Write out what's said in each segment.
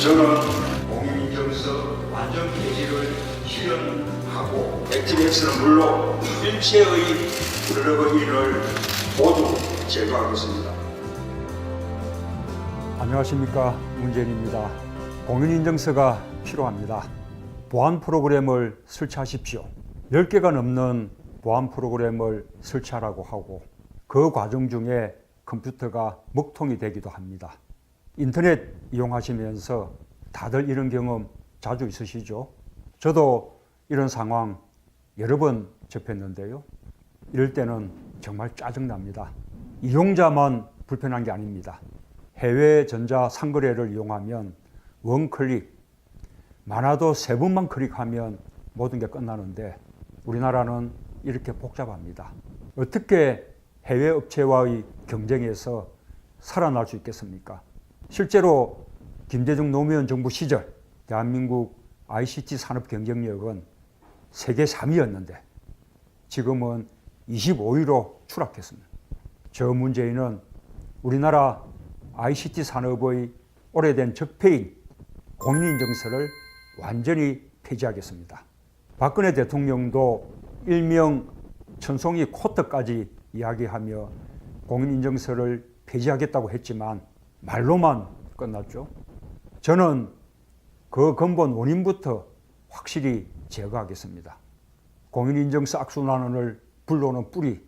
저는 공인인증서 완전 폐지를 실현하고 액티비엑스는 물론 일체의 플러그인을 모두 제거하겠습니다. 안녕하십니까 문재인입니다. 공인인증서가 필요합니다. 보안 프로그램을 설치하십시오. 10개가 넘는 보안 프로그램을 설치하라고 하고 그 과정 중에 컴퓨터가 먹통이 되기도 합니다. 인터넷 이용하시면서 다들 이런 경험 자주 있으시죠? 저도 이런 상황 여러 번 접했는데요. 이럴 때는 정말 짜증납니다. 이용자만 불편한 게 아닙니다. 해외 전자 상거래를 이용하면 원클릭, 많아도 세 번만 클릭하면 모든 게 끝나는데 우리나라는 이렇게 복잡합니다. 어떻게 해외 업체와의 경쟁에서 살아날 수 있겠습니까? 실제로 김대중 노무현 정부 시절 대한민국 ICT 산업 경쟁력은 세계 3위였는데 지금은 25위로 추락했습니다. 저 문재인은 우리나라 ICT 산업의 오래된 적폐인 공인인증서를 완전히 폐지하겠습니다. 박근혜 대통령도 일명 천송이 코트까지 이야기하며 공인인증서를 폐지하겠다고 했지만 말로만 끝났죠. 저는 그 근본 원인부터 확실히 제거하겠습니다. 공인인증서 악순환을 불러오는 뿌리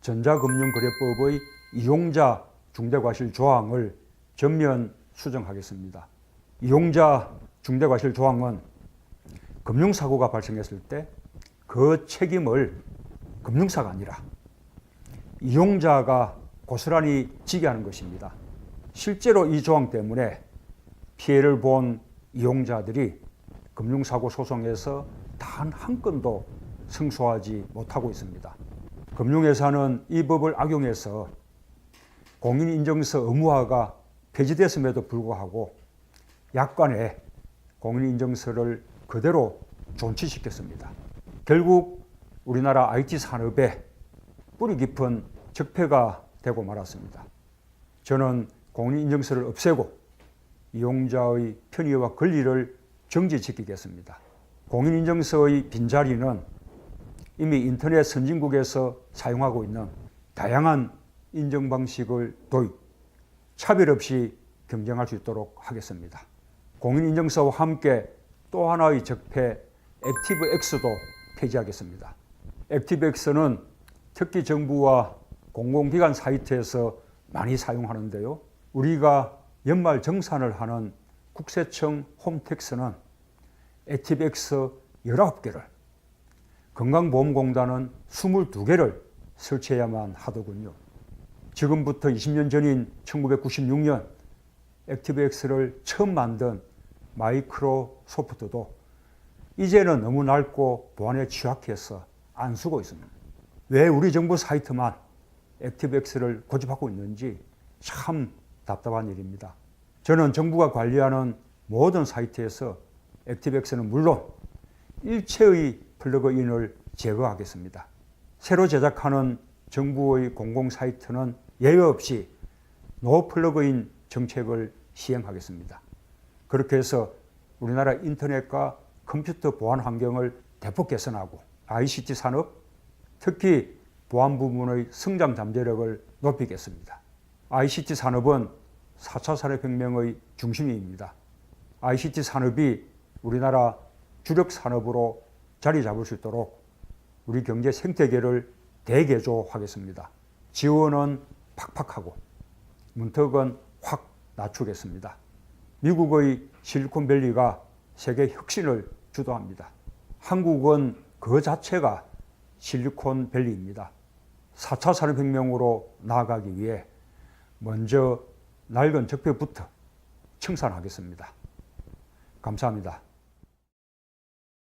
전자금융거래법의 이용자 중대과실 조항을 전면 수정하겠습니다. 이용자 중대과실 조항은 금융사고가 발생했을 때 그 책임을 금융사가 아니라 이용자가 고스란히 지게 하는 것입니다. 실제로 이 조항 때문에 피해를 본 이용자들이 금융사고 소송에서 단 한 건도 승소하지 못하고 있습니다. 금융회사는 이 법을 악용해서 공인인증서 의무화가 폐지됐음에도 불구하고 약관에 공인인증서를 그대로 존치시켰습니다. 결국 우리나라 IT 산업에 뿌리 깊은 적폐가 되고 말았습니다. 저는 공인인증서를 없애고 이용자의 편의와 권리를 정지시키겠습니다. 공인인증서의 빈자리는 이미 인터넷 선진국에서 사용하고 있는 다양한 인증 방식을 도입, 차별 없이 경쟁할 수 있도록 하겠습니다. 공인인증서와 함께 또 하나의 적폐 액티브엑스도 폐지하겠습니다. 액티브엑스는 특히 정부와 공공기관 사이트에서 많이 사용하는데요. 우리가 연말 정산을 하는 국세청 홈택스는 액티브엑스 19개를 건강보험공단은 22개를 설치해야만 하더군요. 지금부터 20년 전인 1996년 액티브엑스를 처음 만든 마이크로소프트도 이제는 너무 낡고 보안에 취약해서 안 쓰고 있습니다. 왜 우리 정부 사이트만 액티브엑스를 고집하고 있는지 참 답답한 일입니다. 저는 정부가 관리하는 모든 사이트에서 액티브엑스는 물론 일체의 플러그인을 제거하겠습니다. 새로 제작하는 정부의 공공 사이트는 예외 없이 노 플러그인 정책을 시행하겠습니다. 그렇게 해서 우리나라 인터넷과 컴퓨터 보안 환경을 대폭 개선하고 ICT 산업, 특히 보안 부문의 성장 잠재력을 높이겠습니다. ICT 산업은 4차 산업혁명의 중심입니다. ICT 산업이 우리나라 주력 산업으로 자리 잡을 수 있도록 우리 경제 생태계를 대개조하겠습니다. 지원은 팍팍하고 문턱은 확 낮추겠습니다. 미국의 실리콘밸리가 세계 혁신을 주도합니다. 한국은 그 자체가 실리콘밸리입니다. 4차 산업혁명으로 나아가기 위해 먼저 낡은 적폐부터 청산하겠습니다. 감사합니다.